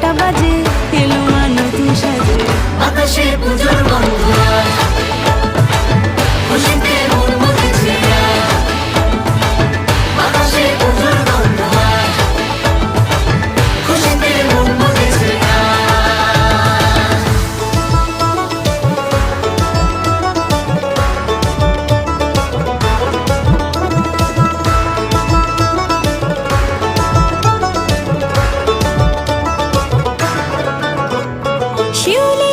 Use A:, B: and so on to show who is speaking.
A: கூட்டபதி you